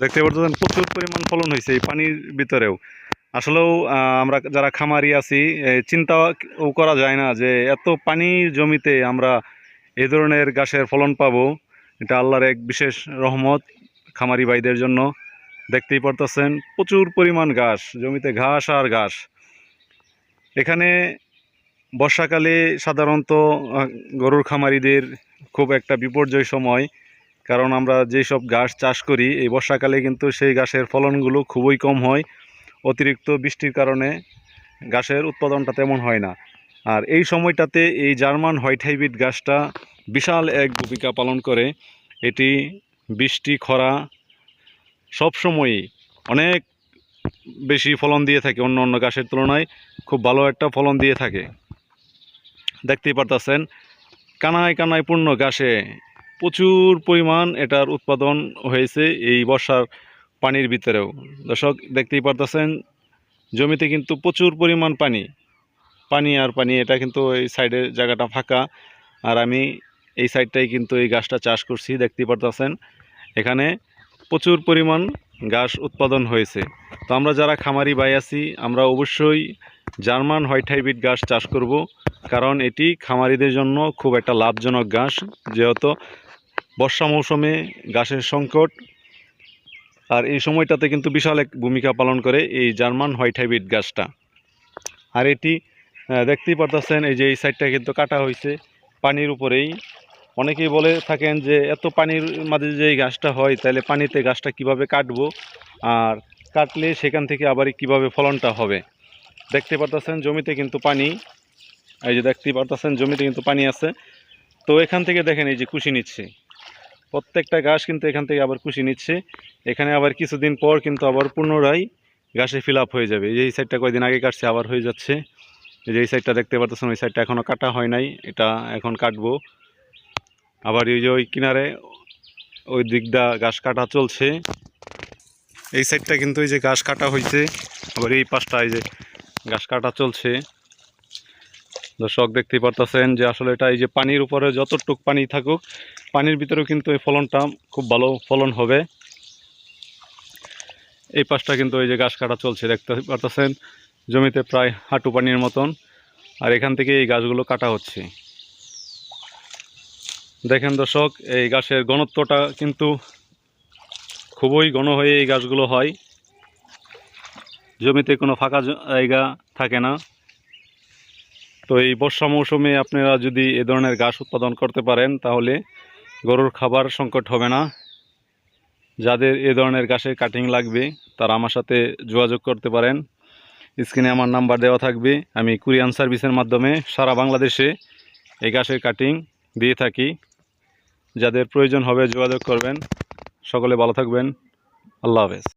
দেখতে পাচ্ছেন প্রচুর পরিমাণ ফলন হয়েছে এই পানির ভিতরেও। আসলেও আমরা যারা খামারি আছি এ, চিন্তাও করা যায় না যে এত পানির জমিতে আমরা এই ধরনের গাছের ফলন পাবো। এটা আল্লাহর এক বিশেষ রহমত খামারি ভাইদের জন্য। দেখতেই পারতেছেন প্রচুর পরিমাণ ঘাস জমিতে ঘাস আর ঘাস। এখানে বর্ষাকালে সাধারণত গরুর খামারিদের খুব একটা বিপর্যয় সময় কারণ আমরা যেসব ঘাস চাষ করি, এই বর্ষাকালে কিন্তু সেই ঘাসের ফলনগুলো খুবই কম হয়। অতিরিক্ত বৃষ্টির কারণে ঘাসের উৎপাদনটা তেমন হয় না। আর এই সময়টাতে এই জার্মান হোয়াইট হাইব্রিড গাছটা বিশাল এক ভূমিকা পালন করে। এটি বৃষ্টি, খরা সব সময়ই অনেক বেশি ফলন দিয়ে থাকে অন্য অন্য গাছের তুলনায়। খুব ভালো একটা ফলন দিয়ে থাকে। দেখতেই পারতেছেন, কানায় কানায় পূর্ণ গাছে প্রচুর পরিমাণ এটার উৎপাদন হয়েছে এই বর্ষার পানির ভিতরেও। দর্শক, দেখতেই পারতেছেন, জমিতে কিন্তু প্রচুর পরিমাণ পানি। পানি আর পানি, এটা কিন্তু এই সাইডের জায়গাটা ফাঁকা। আর আমি এই সাইডটাই কিন্তু এই গাছটা চাষ করছি, দেখতেই পারতেছেন। এখানে প্রচুর পরিমাণ গাছ উৎপাদন হয়েছে। তো আমরা যারা খামারি বাই আছি, আমরা অবশ্যই জার্মান হোয়াইট হাইব্রিড গাছ চাষ করব। কারণ এটি খামারিদের জন্য খুব একটা লাভজনক গাছ। যেহেতু বর্ষা মৌসুমে গাছের সংকট আর এই সময়টাতে কিন্তু বিশাল এক ভূমিকা পালন করে এই জার্মান হোয়াইট হাইব্রিড গাছটা। আর এটি দেখতেই পারতেছেন, এই যে এই সাইডটা কিন্তু কাটা হয়েছে পানির উপরেই। অনেকেই বলে থাকেন যে এত পানির মাঝে যে এই গাছটা হয়, তাহলে পানিতে গাছটা কীভাবে কাটবো? আর কাটলে সেখান থেকে আবার কীভাবে ফলনটা হবে? দেখতে পারতেছেন জমিতে কিন্তু পানি। এই যে দেখতে পারতেছেন জমিতে কিন্তু পানি আছে। তো এখান থেকে দেখেন এই যে কুশি নিচ্ছে। প্রত্যেকটা গাছ কিন্তু এখান থেকে আবার কুশি নিচ্ছে। এখানে আবার কিছুদিন পর কিন্তু আবার পুনরায় গাছে ফিল হয়ে যাবে। এই সাইডটা কয়েকদিন আগে কাটছে, আবার হয়ে যাচ্ছে। যে এই সাইডটা দেখতে পারতেছেন, ওই সাইডটা এখনও কাটা হয় নাই। এটা এখন কাটবো। আবার এই যে ওই কিনারে ওই দিকটা গাছ কাটা চলছে। এই সাইডটা কিন্তু এই যে গাছ কাটা হয়েছে আবার এই পাশটা এই যে গাছ কাটা চলছে। দর্শক দেখতেই পারতেছেন যে আসলে এটা এই যে পানির উপরে যতটুক পানি থাকুক পানির ভিতরেও কিন্তু এই ফলনটা খুব ভালো ফলন হবে। এই পাশটা কিন্তু এই যে গাছ কাটা চলছে, দেখতে পারতেছেন? জমিতে প্রায় হাঁটু পানির মতন। আর এখান থেকে এই গাছগুলো কাটা হচ্ছে। দেখেন দর্শক, এই গাছের ঘনত্বটা কিন্তু খুবই ঘন হয়ে এই গাছগুলো হয়। জমিতে কোনো ফাঁকা জায়গা থাকে না। তো এই বর্ষা মৌসুমে আপনারা যদি এ ধরনের গাছ উৎপাদন করতে পারেন, তাহলে গরুর খাবার সংকট হবে না। যাদের এ ধরনের গাছের কাটিং লাগবে, তারা আমার সাথে যোগাযোগ করতে পারেন। স্ক্রিনে আমার নাম্বার দেওয়া থাকবে। আমি কুরিয়ান সার্ভিসের মাধ্যমে সারা বাংলাদেশে এই গাছের কাটিং দিয়ে থাকি। যাদের প্রয়োজন হবে যোগাযোগ করবেন। সকলে ভালো থাকবেন। আল্লাহ হাফেজ।